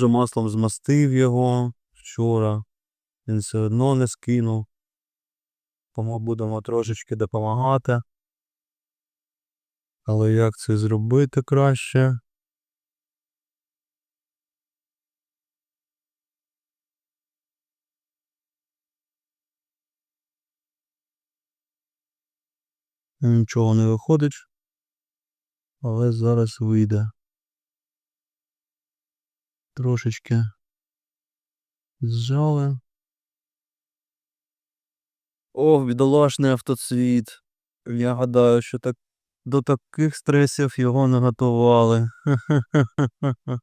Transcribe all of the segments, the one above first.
Вже маслом змастив його вчора. Він все одно не скинув. Тому будемо трошечки допомагати. Але як це зробити краще? Нічого не виходить. Але зараз вийде. Трошечки зжали. Ох, бідолашний автоцвіт. Я гадаю, що так до таких стресів його не готували.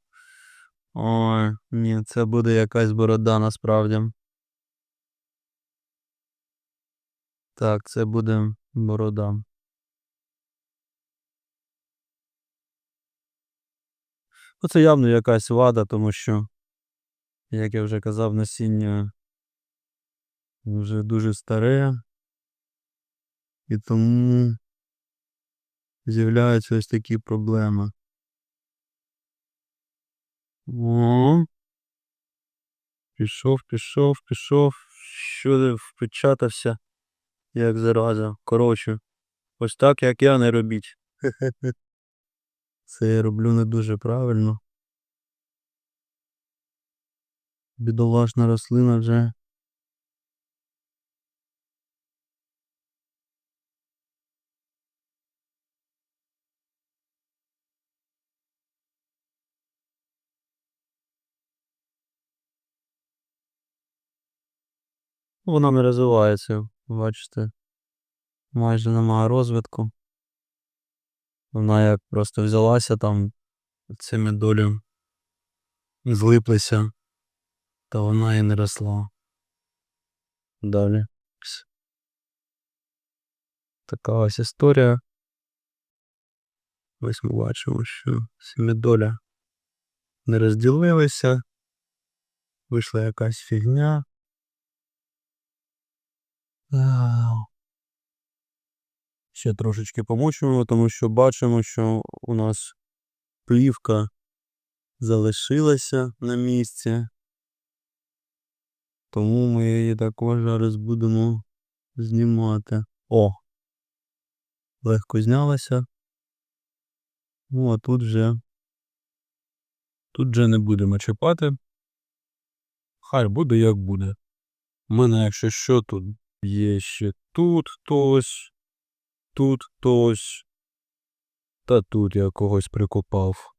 Ой, ні, це буде якась борода насправді. Так, це буде борода. Ну, це явно якась вада, тому що, як я вже казав, насіння вже дуже старе. І тому з'являються ось такі проблеми. О. Пішов, пішов, пішов. Що ти впечатався, як зараза. Коротше, ось так, як я, не робіть. Це я роблю не дуже правильно. Бідолашна рослина вже. Вона не розвивається, бачите. Майже немає розвитку. Вона як просто взялася там цими долі злиплися, та вона і не росла. Далі. Така ось історія. Ось ми бачимо, що семидоля не розділилися. Вийшла якась фігня. Ще трошечки помучимо, тому що бачимо, що у нас плівка залишилася на місці. Тому ми її також зараз будемо знімати. О! Легко знялася. Ну, а тут вже. Тут вже не будемо чіпати. Хай буде як буде. У мене, якщо що, тут є ще тут хтось, тут хтось. Та тут я когось прикопав.